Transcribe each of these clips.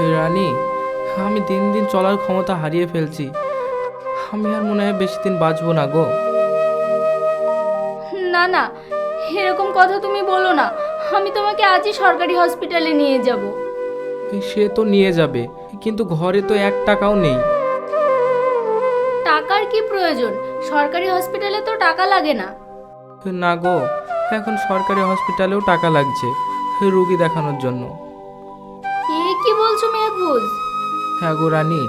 রানী আমি দিন দিন চলার ক্ষমতা হারিয়ে ফেলছি। আমি আর মনে হয় বেশি দিন বাঁচবো না গো। না না এরকম কথা তুমি বলো না। আমি তোমাকে আজই সরকারি হসপিটালে নিয়ে যাব। সে তো নিয়ে যাবে কিন্তু ঘরে তো এক টাকাও নেই। টাকার কি প্রয়োজন? সরকারি হসপিটালে তো টাকা লাগে না। না গো এখন সরকারি হসপিটালেও টাকা লাগছে রুগী দেখানোর জন্য। মেহফুজ হ্যাঁ গো রানী,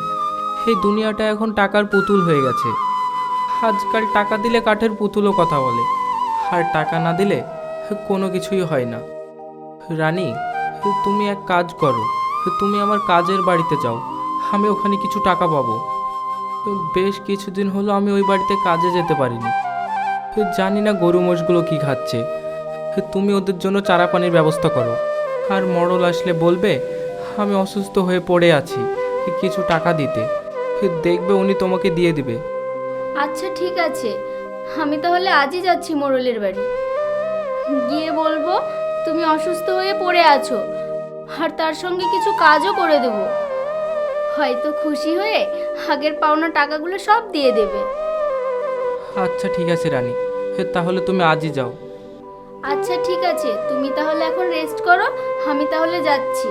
এই দুনিয়াটা এখন টাকার পুতুল হয়ে গেছে। আজকাল টাকা দিলে কাঠের পুতুলও কথা বলে, আর টাকা না দিলে কোনো কিছুই হয় না। রানী, তুমি এক কাজ করো, তুমি আমার কাজের বাড়িতে যাও, আমি ওখানে কিছু টাকা পাবো। বেশ কিছুদিন হলো আমি ওই বাড়িতে কাজে যেতে পারিনি। জানি না গরু মোষগুলো কী খাচ্ছে। তুমি ওদের জন্য চারা পানির ব্যবস্থা করো। আর মরল আসলে বলবে আমি অসুস্থ হয়ে পড়ে আছি কিছু টাকা দিতে? দেখবে উনি তোমাকে দিয়ে দিবে। আচ্ছা ঠিক আছে। আমি তাহলে আজই যাচ্ছি মোড়লের বাড়ি। গিয়ে বলব তুমি অসুস্থ হয়ে পড়ে আছো আর তার সঙ্গে কিছু কাজও করে দেবো। হয়তো খুশি হয়ে আগের পাওনা টাকাগুলো সব দিয়ে দেবে। আচ্ছা ঠিক আছে রানী। তাহলে তুমি আজই যাও। আচ্ছা ঠিক আছে। তুমি তাহলে এখন রেস্ট করো আমি তাহলে যাচ্ছি।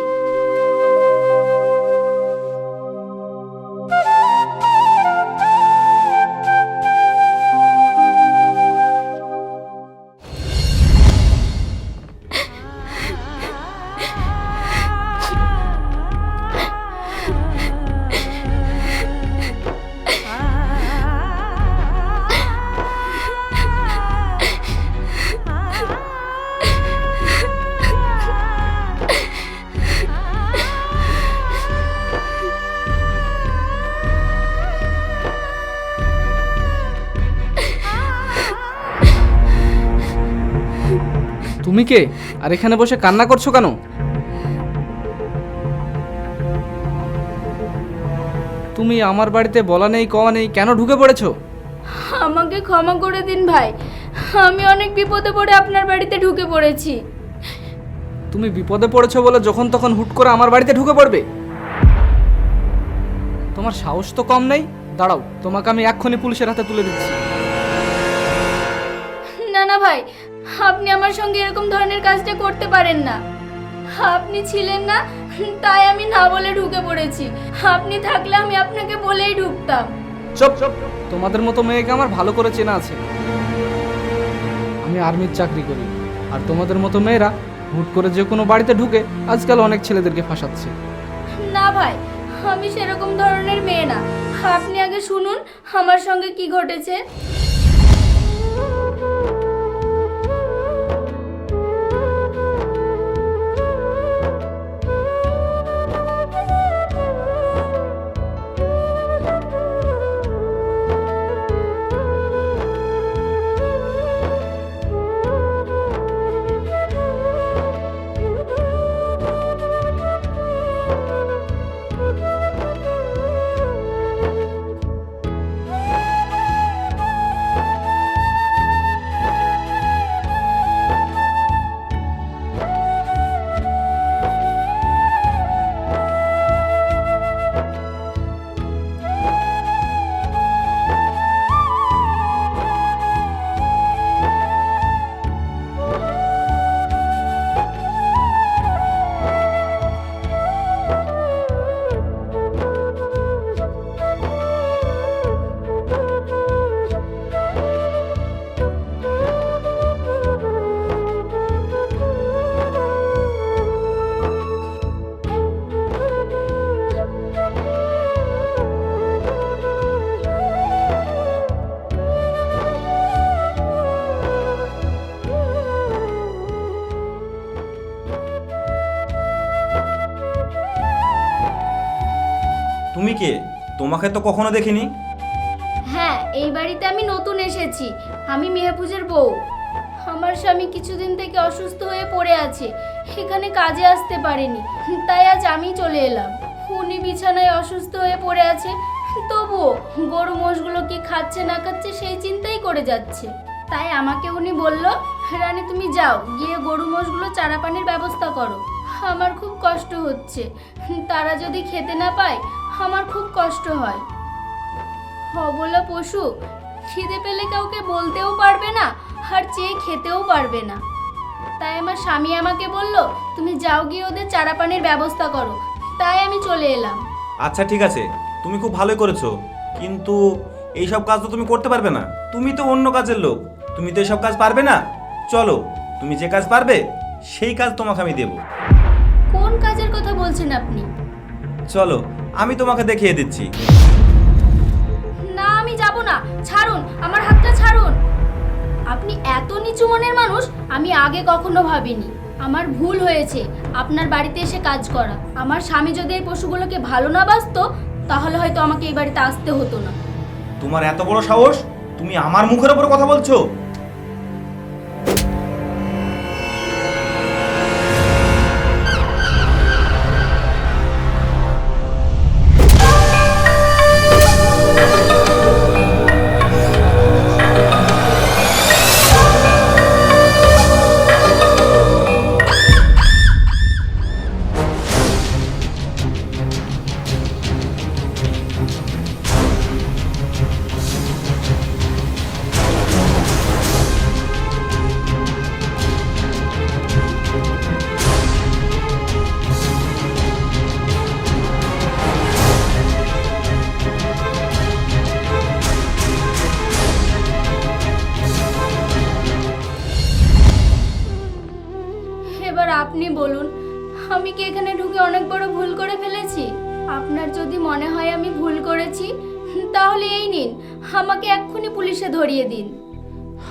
তুমি কে? আর এখানে বসে কান্না করছ কেন? তুমি আমার বাড়িতে বলা নেই কওয়া নেই কেন ঢুকে পড়েছো? আমাকে ক্ষমা করে দিন ভাই। আমি অনেক বিপদে পড়ে আপনার বাড়িতে ঢুকে পড়েছি। তুমি বিপদে পড়েছো বলে যখন তখন হুট করে আমার বাড়িতে ঢুকে পড়বে? তোমার সাহস তো কম নেই? দাঁড়াও তোমাকে আমি এক্ষুনি পুলিশের হাতে তুলে দিচ্ছি। না না ভাই আপনি আমার সঙ্গে এরকম ধরনের কাজটা করতে পারেন না। আপনি ছিলেন না তাই আমি না বলে ঢুকে পড়েছি। আপনি থাকলে আমি আপনাকে বলেই ঢুকতাম। চুপ চুপ তোমাদের মতো মেয়েকে আমার ভালো করে চেনা আছে। আমি আর্মির চাকরি করি আর তোমাদের মতো মেয়েরা হুট করে যে কোনো বাড়িতে ঢুকে আজকাল অনেক ছেলেদেরকে ফাঁসাচ্ছে। না ভাই আমি সেরকম ধরনের মেয়ে না। আপনি আগে শুনুন আমার সঙ্গে কি ঘটেছে। তোমাকে তো কখনো দেখিনি। হ্যাঁ এই বাড়িতে আমি নতুন এসেছি। আমি মেহপুজের বউ। আমার স্বামী কিছুদিন থেকে অসুস্থ হয়ে পড়ে আছে। এখানে কাজে আসতে পারেনি। তাই আজ আমি চলে এলাম। উনি বিছানায় অসুস্থ হয়ে পড়ে আছে। তবুও গরু মোষগুলো কি খাচ্ছে না খাচ্ছে সেই চিন্তাই করে যাচ্ছে। তাই আমাকে উনি বলল, রানী, তুমি যাও। গিয়ে গরু মোষগুলো চারা পানির ব্যবস্থা করো। আমার খুব কষ্ট হচ্ছে। তারা যদি খেতে না পায় আমার খুব কষ্ট হয়। হবলা পশু খিদে পেলে কাউকে বলতেও পারবে না আর চেয়ে খেতেও পারবে না। তাই আমার স্বামী আমাকে বলল তুমি যাও গিয়ে ওদের চারা পানির ব্যবস্থা করো। তাই আমি চলে এলাম। আচ্ছা ঠিক আছে। তুমি খুব ভালোই করেছ। কিন্তু এইসব কাজ তো তুমি করতে পারবে না। তুমি তো অন্য কাজের লোক। তুমি তো এইসব কাজ পারবে না। চলো তুমি যে কাজ পারবে সেই কাজ তোমাকে আমি দেব। কোন কাজের কথা বলছেন আপনি? চলো আমি তোমাকে দেখিয়ে দিচ্ছি। না আমি যাব না। ছাড়ুন আমার হাতটা ছাড়ুন। আপনি এত নিচু মনের মানুষ আমি আগে কখনো ভাবিনি। আমার ভুল হয়েছে আপনার বাড়িতে এসে কাজ করা। আমার স্বামী যদি এই পশুগুলোকে ভালো না বাসতো তাহলে হয়তো আমাকে এই বাড়িতে আসতে হতো না। তোমার এত বড় সাহস? তুমি আমার মুখের ওপর কথা বলছো?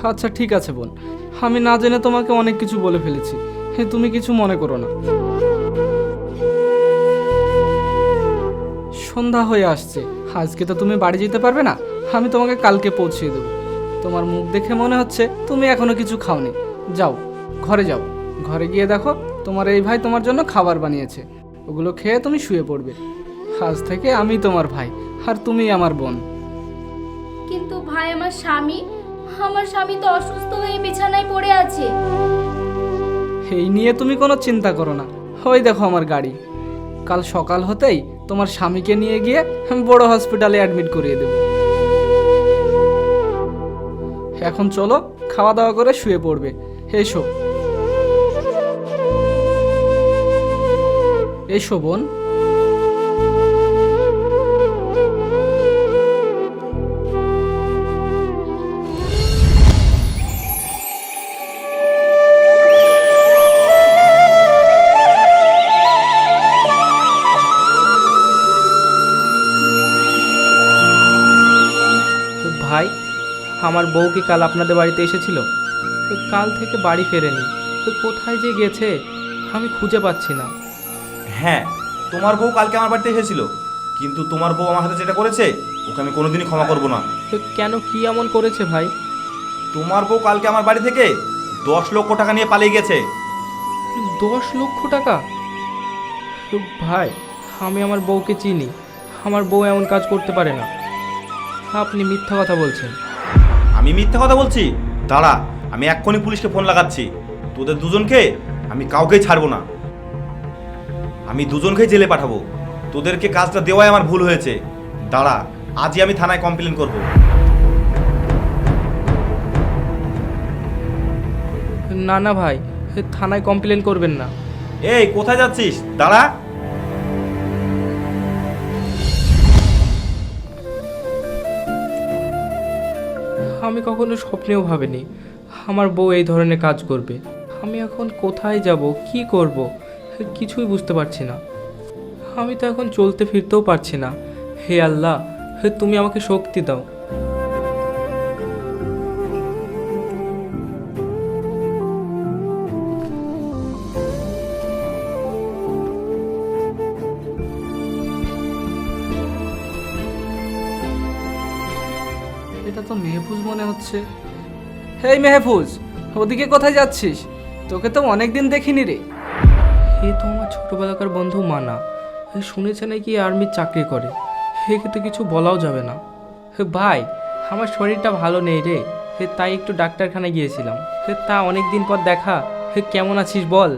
আচ্ছা ঠিক আছে বোন। আমি না জেনে তোমাকে অনেক কিছু বলে ফেলেছি। হ্যাঁ তুমি কিছু মনে করো না। সন্ধ্যা হয়ে আসছে। আজকে তো তুমি বাড়ি যেতে পারবে না। আমি তোমাকে কালকে পৌঁছিয়ে দেবো। তোমার মুখ দেখে মনে হচ্ছে তুমি এখনও কিছু খাওনি। যাও, ঘরে যাও। ঘরে গিয়ে দেখো, তোমার এই ভাই তোমার জন্য খাবার বানিয়েছে। ওগুলো খেয়ে তুমি শুয়ে পড়বে। আজ থেকে আমি তোমার ভাই, আর তুমি আমার বোন। কিন্তু ভাই, আমার স্বামী আমার স্বামী তো অসুস্থ হয়ে বিছানায় পড়ে আছে। এই নিয়ে তুমি কোনো চিন্তা করো না। ওই দেখো আমার গাড়ি। কাল সকাল হতেই তোমার স্বামীকে নিয়ে গিয়ে বড় হসপিটালে অ্যাডমিট করিয়ে দেব। এখন চলো, খাওয়া দাওয়া করে শুয়ে পড়বে। এসো। এসো বোন। আমার বউ কি কাল আপনাদের বাড়িতে এসেছিল? তো কাল থেকে বাড়ি ফেরেনি। তো কোথায় যে গেছে আমি খুঁজে পাচ্ছি না। হ্যাঁ তোমার বউ কালকে আমার বাড়িতে এসেছিল। কিন্তু তোমার বউ আমার হাতে যেটা করেছে ওকে আমি কোনোদিনই ক্ষমা করব না। তো কেন কি এমন করেছে ভাই? তোমার বউ কালকে আমার বাড়ি থেকে দশ লক্ষ টাকা নিয়ে পালিয়ে গেছে। দশ লক্ষ টাকা? তো ভাই আমি আমার বউকে চিনি। আমার বউ এমন কাজ করতে পারে না। আপনি মিথ্যা কথা বলছেন। আমি মিথ্যা কথা বলছি? দাঁড়া আমি এক্ষুনি পুলিশকে ফোন লাগাচ্ছি। তোদের দুজনকে আমি কাউকেই ছাড়বো না। আমি দুজনকেই জেলে পাঠাবো। তোদেরকে কাজটা দেওয়াই আমার ভুল হয়েছে। দাঁড়া আজই আমি থানায় কমপ্লেন করব। না না ভাই থানায় কমপ্লেন করবেন না। এই কোথায় যাচ্ছিস? দাঁড়া। আমি কখনো স্বপ্নেও ভাবিনি আমার বউ এই ধরনের কাজ করবে। আমি এখন কোথায় যাব, কি করব, কিছুই বুঝতে পারছি না। আমি তো এখন চলতে ফিরতেও পারছি না। হে আল্লাহ, হে তুমি আমাকে শক্তি দাও। হেই মেহফুজ ওদিকে কোথায় যাচ্ছিস? তোকে তো অনেকদিন দেখিনি রে। এ তো আমার ছোটবেলাকার বন্ধু মানা। এ শুনেছে নাকি আর্মির চাকরি করে। একে তো কিছু বলাও যাবে না। হে ভাই আমার শরীরটা ভালো নেই রে। হে তাই একটু ডাক্তারখানায় গিয়েছিলাম। হে তা অনেক দিন পর দেখা। হে কেমন আছিস বল?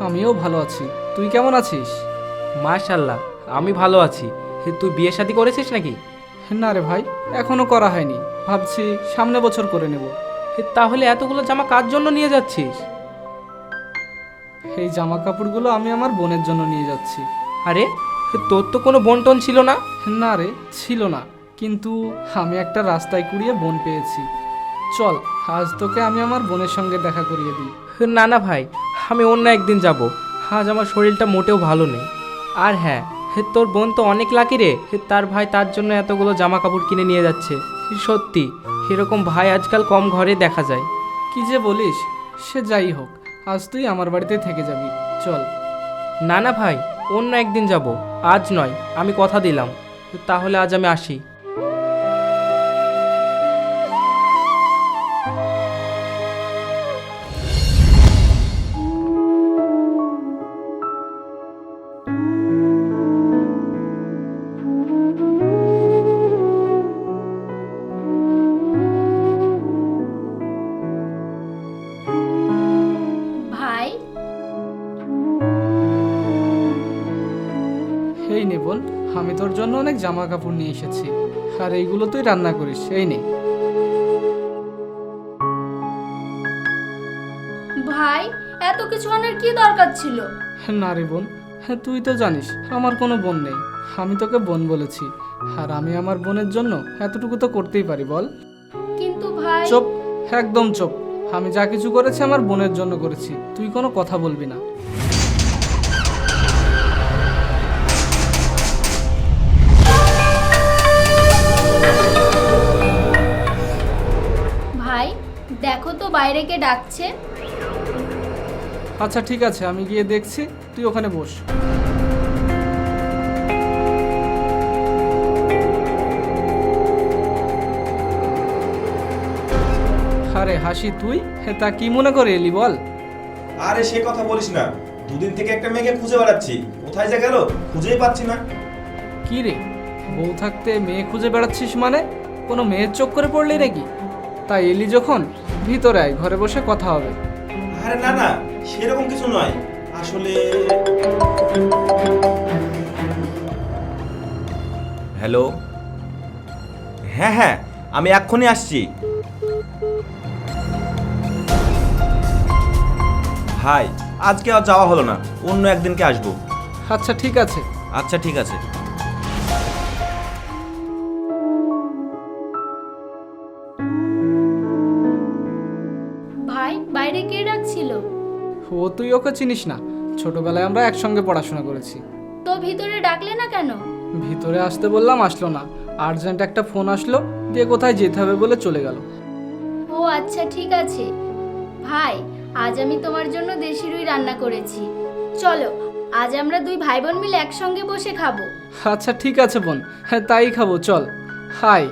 আমিও ভালো আছি। তুই কেমন আছিস? মাশাল্লাহ আমি ভালো আছি। হে, তুই বিয়ে শাদি করেছিস নাকি? না রে ভাই এখনও করা হয়নি। ভাবছি সামনে বছর করে নেব। তাহলে এতগুলো জামা কার জন্য নিয়ে যাচ্ছিস? এই জামা কাপড়গুলো আমি আমার বোনের জন্য নিয়ে যাচ্ছি। আরে তোর তো কোনো বন্টন ছিল না? না রে ছিল না। কিন্তু আমি একটা রাস্তায় কুড়িয়ে বোন পেয়েছি। চল আজ তোকে আমি আমার বোনের সঙ্গে দেখা করিয়ে দিই। না না ভাই আমি অন্য একদিন যাব। আজ আমার শরীরটা মোটেও ভালো নেই। আর হ্যাঁ তোর বোন তো অনেক লাকি রে। তার ভাই তার জন্য এতগুলো জামা কাপড় কিনে নিয়ে যাচ্ছে। সত্যি এরকম ভাই আজকাল কম ঘরে দেখা যায়। কি যে বলিস, সে যাই হোক, আজ তুই আমার বাড়িতে থেকে যাবি, চল। না না ভাই, অন্য একদিন যাব, আজ নয়, আমি কথা দিলাম। তাহলে আজ আমি আসি। আমি তোর জন্য অনেক জামা কাপড় নিয়ে এসেছি। আর এইগুলো তুই রান্না করিস এই নে। ভাই এত কিছু আনার কি দরকার ছিল? না রে বোন হ্যাঁ তুই তো জানিস আমার কোনো বোন নেই। আমি তোকে বোন বলেছি আর আমি আমার বোনের জন্য এতটুকু তো করতেই পারি বল। কিন্তু ভাই চুপ একদম চুপ। আমি যা কিছু করেছি আমার বোনের জন্য করেছি তুই কোনো কথা বলবি না। ভাই দেখো তো বাইরে কে ডাকছে। আচ্ছা ঠিক আছে আমি গিয়ে দেখছি তুই ওখানে বস। আরে হাসি তুই? হে তা কি মনে করে এলি বল। আরে সে কথা বলিস না। দুদিন থেকে একটা মেয়েকে খুঁজে বেড়াচ্ছি। কোথায় যে গেল খুঁজেই পাচ্ছি না। কি রে? বউ থাকতে মেয়ে খুঁজে বেড়াচ্ছিস মানে? কোনো মেয়ের চোখ করে পড়লি নাকি? তাই এলি যখন ভিতরে আয় ঘরে বসে কথা হবে। আরে না না সেরকম কিছু নয়। আসলে হ্যালো? হ্যাঁ হ্যাঁ আমি এক্ষুনি আসছি। ভাই আজকে আর যাওয়া হলো না। অন্য একদিনকে আসব। আচ্ছা ঠিক আছে। আচ্ছা ঠিক আছে। ওকে চিনিস না। ছোটবেলায় আমরা একসঙ্গে পড়াশোনা করেছি। তো ভিতরে ডাকলে না কেন? ভিতরে আসতে বললাম আসলো না। আর্জেন্ট একটা ফোন আসলো দিয়ে কোথায় যেতে হবে বলে চলে গেল। ও আচ্ছা ঠিক আছে। ভাই আজ আমি তোমার জন্য দেশি রুই রান্না করেছি। চলো আজ আমরা দুই ভাই বোন মিলে একসঙ্গে বসে খাব। আচ্ছা ঠিক আছে বোন। হ্যাঁ তাই খাব চল। হাই।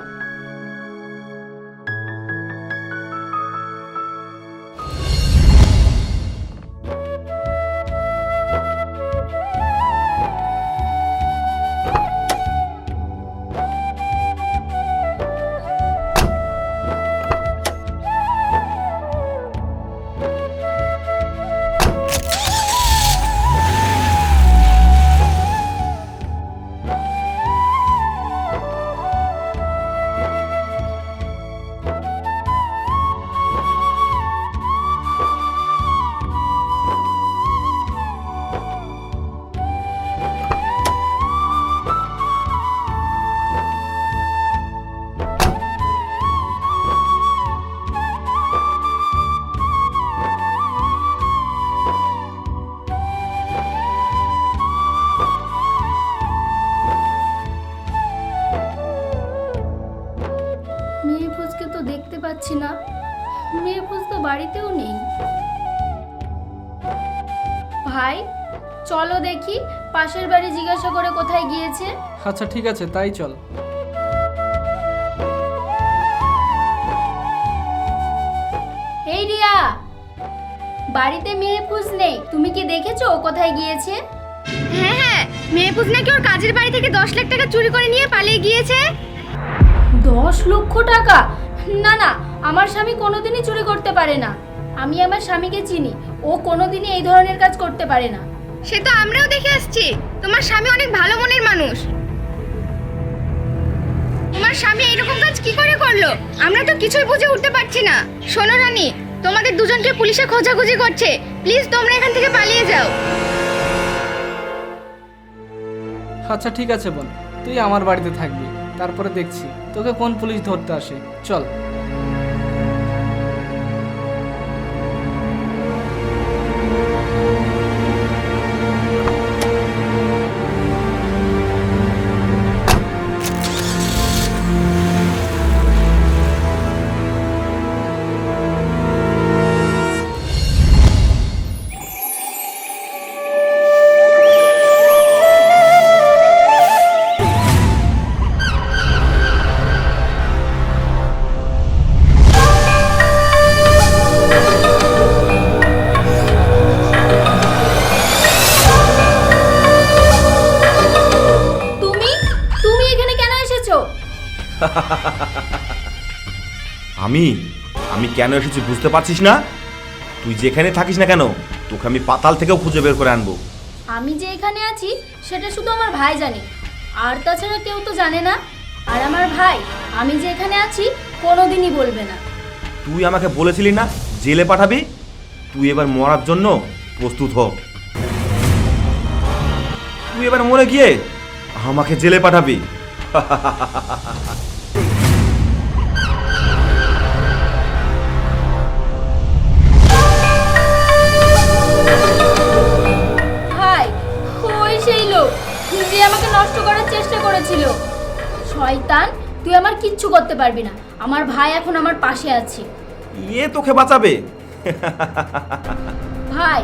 পাশের বাড়ি জিজ্ঞাসা করে কোথায় গিয়েছে? আচ্ছা ঠিক আছে তাই চল। এই রিয়া বাড়িতে মেহফুজ নেই। তুমি কি দেখেছ ও কোথায় গিয়েছে? হ্যাঁ হ্যাঁ মেহফুজ নাকি ওর কাজের বাড়ি থেকে দশ লাখ টাকা চুরি করে নিয়ে পালিয়ে গিয়েছে? দশ লক্ষ টাকা? না না আমার স্বামী কোনোদিনই চুরি করতে পারে না। আমি আমার স্বামীকে চিনি। ও কোনোদিনই এই ধরনের কাজ করতে পারে না। সে তো আমরাও দেখে আসছি। তোমার স্বামী অনেক ভালো মনের মানুষ। তোমার স্বামী এরকম কাজ কি করে করল? আমরা তো কিছুই বুঝে উঠতে পারছি না। শোনো রানী, তোমাদের দুজনকে পুলিশে খোঁজাখুঁজি করছে। প্লিজ তোমরা এখান থেকে পালিয়ে যাও। আচ্ছা ঠিক আছে বোন। তুই আমার বাড়িতে থাকবি। তারপরে দেখছি। তোকে কোন পুলিশ ধরতে আসে? চল। আমি? আমি কেন এসেছি বুঝতে পারছিস না? তুই যেখানে থাকিস না কেন তোকে আমি পাতাল থেকেও খুঁজে বের করে আনব। আমি যে এখানে আছি সেটা শুধু আমার ভাই জানে। আর তাছাড়া কেউ তো জানে না। আর আমার ভাই আমি যে এখানে আছি কোনোদিনই বলবে না। তুই আমাকে বলেছিলি না জেলে পাঠাবি? তুই এবার মরার জন্য প্রস্তুত হ। তুই এবার মরে গিয়ে আমাকে জেলে পাঠাবি। আমাকে নষ্ট করার চেষ্টা করেছিল। শয়তান তুই আমার কিচ্ছু করতে পারবি না। আমার ভাই এখন আমার পাশে আছে। এ তোকে বাঁচাবে। ভাই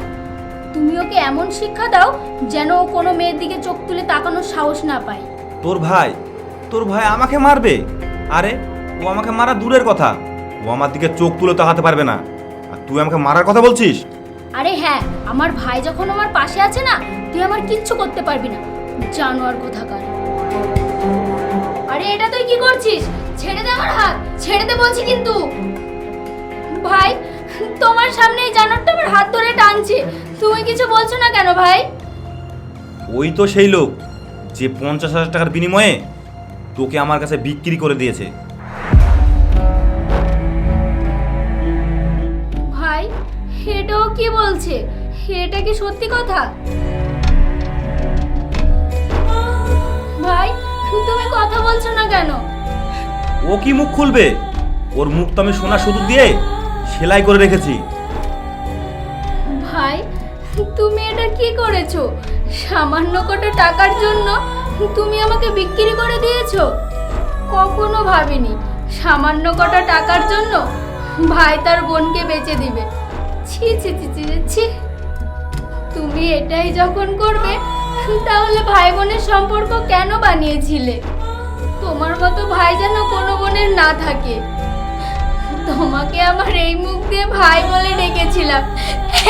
তুমি ওকে এমন শিক্ষা দাও যেন ও কোনো মেয়ের দিকে চোখ তুলে তাকানোর সাহস না পায়। তোর ভাই তোর ভাই আমাকে মারবে? আরে ও আমাকে মারা দূরের কথা। ও আমার দিকে চোখ তুলে তাকাতে পারবে না। আর তুই আমাকে মারার কথা বলছিস? আরে হ্যাঁ আমার ভাই যখন আমার পাশে আছে না তুই আমার কিচ্ছু করতে পারবি না। জানোয়ার কোথাকার। আরে এটা তুই কি করছিস? ছেড়ে দে আমার হাত ছেড়ে দে বলছি কিন্তু। ভাই তোমার সামনে এই জানোয়ারটা আমার হাত ধরে টানছে। তুমি কিছু বলছো না কেন ভাই? ওই তো সেই লোক যে পঞ্চাশ হাজার টাকার বিনিময়ে তোকে আমার কাছে বিক্রি করে দিয়েছে। ভাই এটাও কি বলছে? এটা কি সত্যি কথা? ভাই তুমি কথা বলছো না কেন? ও কি মুখ খুলবে? ওর মুখ তো আমি সোনা সুদূর দিয়ে সেলাই করে রেখেছি। ভাই তুমি এটা কি করেছ? সামান্য কটা টাকার জন্য তুমি আমাকে বিক্রি করে দিয়েছ? কখনো ভাবিনি সামান্য কটা টাকার জন্য ভাই তার বোনকে বেচে দিবে। ছি ছি ছি ছি ছি। তুমি এটাই যখন করবে তাহলে ভাই বোনের সম্পর্ক কেন বানিয়েছিলে? তোমার মতো ভাই যেন কোনো বোনের না থাকে। তোমাকে আমার এই মুখ দিয়ে ভাই বলে ডেকেছিলাম।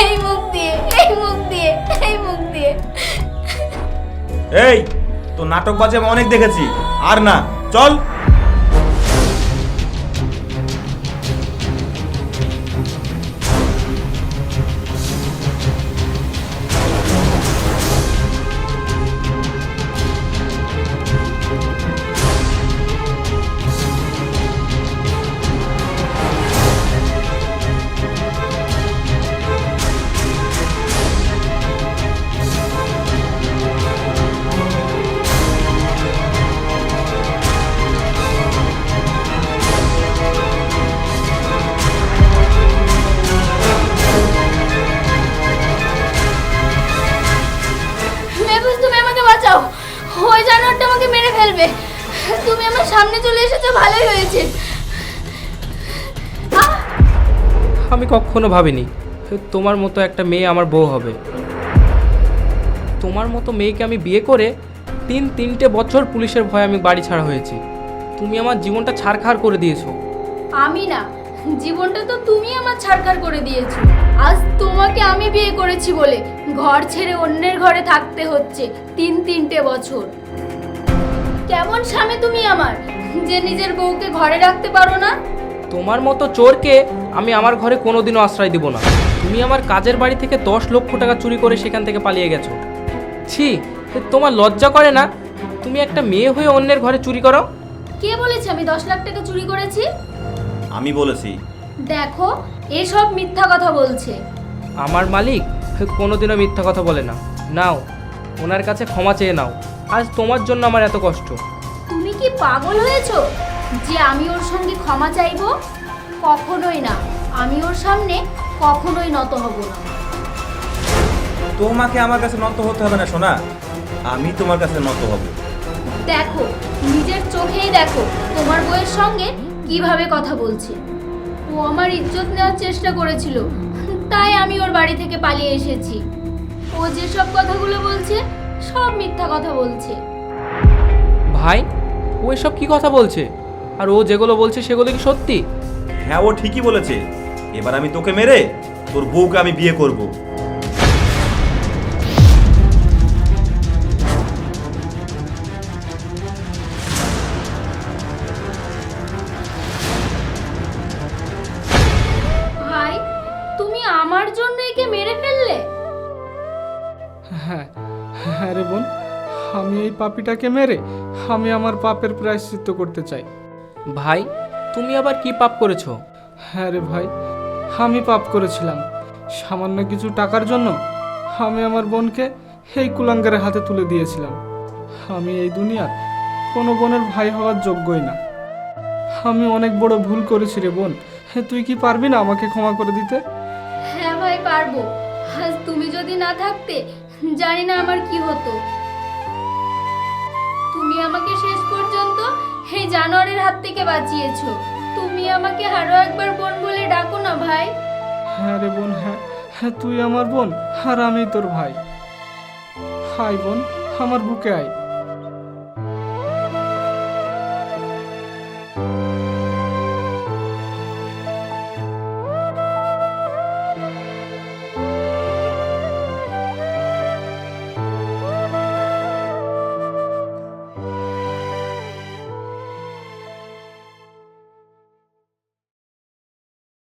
এই মুখ দিয়ে, এই মুখ দিয়ে, এই মুখ দিয়ে। এই তো নাটক বাজে আমি অনেক দেখেছি। আর না, চল। কখনো ভাবিনি তোমার মতো একটা মেয়ে আমার বউ হবে। তোমার মতো মেয়েকে আমি বিয়ে করে তিন তিনটে বছর পুলিশের ভয়ে আমি বাড়ি ছাড়া হয়েছি। তুমি আমার জীবনটা ছাড়খাড় করে দিয়েছ। আমি না জীবনটা তো তুমি আমার ছাড়খাড় করে দিয়েছ। আজ তোমাকে আমি বিয়ে করেছি বলে ঘর ছেড়ে অন্যের ঘরে থাকতে হচ্ছে তিন তিনটে বছর। কেমন স্বামী তুমি আমার যে নিজের বউকে ঘরে রাখতে পারো না? তোমার মতো চোরকে আমি আমার ঘরে কোনোদিনও আশ্রয় দিব না। তুমি আমার কাজের বাড়ি থেকে দশ লক্ষ টাকা চুরি করে সেখান থেকে পালিয়ে গেছো। ছি তোমার লজ্জা করে না? তুমি একটা মেয়ে হয়ে অন্যের ঘরে চুরি করো কে বলেছে আমি দশ লাখ টাকা চুরি করেছি? আমি বলেছি। দেখো এসব মিথ্যা কথা বলছে। আমার মালিক কোনোদিনও মিথ্যা কথা বলে না। নাও ওনার কাছে ক্ষমা চেয়ে নাও। আজ তোমার জন্য আমার এত কষ্ট। তুমি কি পাগল হয়েছো? যে আমি ওর সঙ্গে ক্ষমা চাইব? কখনোই না। আমি ওর সামনে কখনোই নত হব না। তোমাকে আমার কাছে নত হতে হবে না সোনা। আমি তোমার কাছে নত হব। দেখো নিজের চোখেই দেখো তোমার বউয়ের সঙ্গে কীভাবে কথা বলছে। ও আমার ইজ্জত নেওয়ার চেষ্টা করেছিল তাই আমি ওর বাড়ি থেকে পালিয়ে এসেছি। ও যেসব কথাগুলো বলছে সব মিথ্যা কথা বলছে। ভাই ও এসব কি কথা বলছে? আর ও যেগুলো বলছে সেগুলো কি সত্যি? হ্যাঁ ও ঠিকই বলেছে। এবার আমি তোকে মেরে তোর বউকে আমি বিয়ে করব। ভাই তুমি আমার জন্য একে মেরে ফেললে? হ্যাঁ হ্যাঁ রে বোন আমি এই পাপিটাকে মেরে আমি আমার পাপের প্রায়শ্চিত্ত করতে চাই। ভাই তুমি আবার কি পাপ করেছ? হ্যাঁ রে ভাই আমি পাপ করেছিলাম। সামান্য কিছু টাকার জন্য আমি আমার বোনকে এই কুলাঙ্গারের হাতে তুলে দিয়েছিলাম। আমি এই দুনিয়ার কোনো বোনের ভাই হওয়ার যোগ্যই না। আমি অনেক বড় ভুল করেছি রে বোন। হ্যাঁ তুই কি পারবি না আমাকে ক্ষমা করে দিতে? হ্যাঁ ভাই পারব। আজ তুমি যদি না থাকতে জানি না আমার কি হতো। আমাকে শেষ পর্যন্ত সেই জানোয়ারের হাত থেকে বাঁচিয়েছো। তুমি আমাকে আরও একবার বোন বলে ডাকো না ভাই। হ্যাঁ রে বোন হ্যাঁ হ্যাঁ তুই আমার বোন, আর আমি তোর ভাই। হাই বোন, আমার বুকে আয়।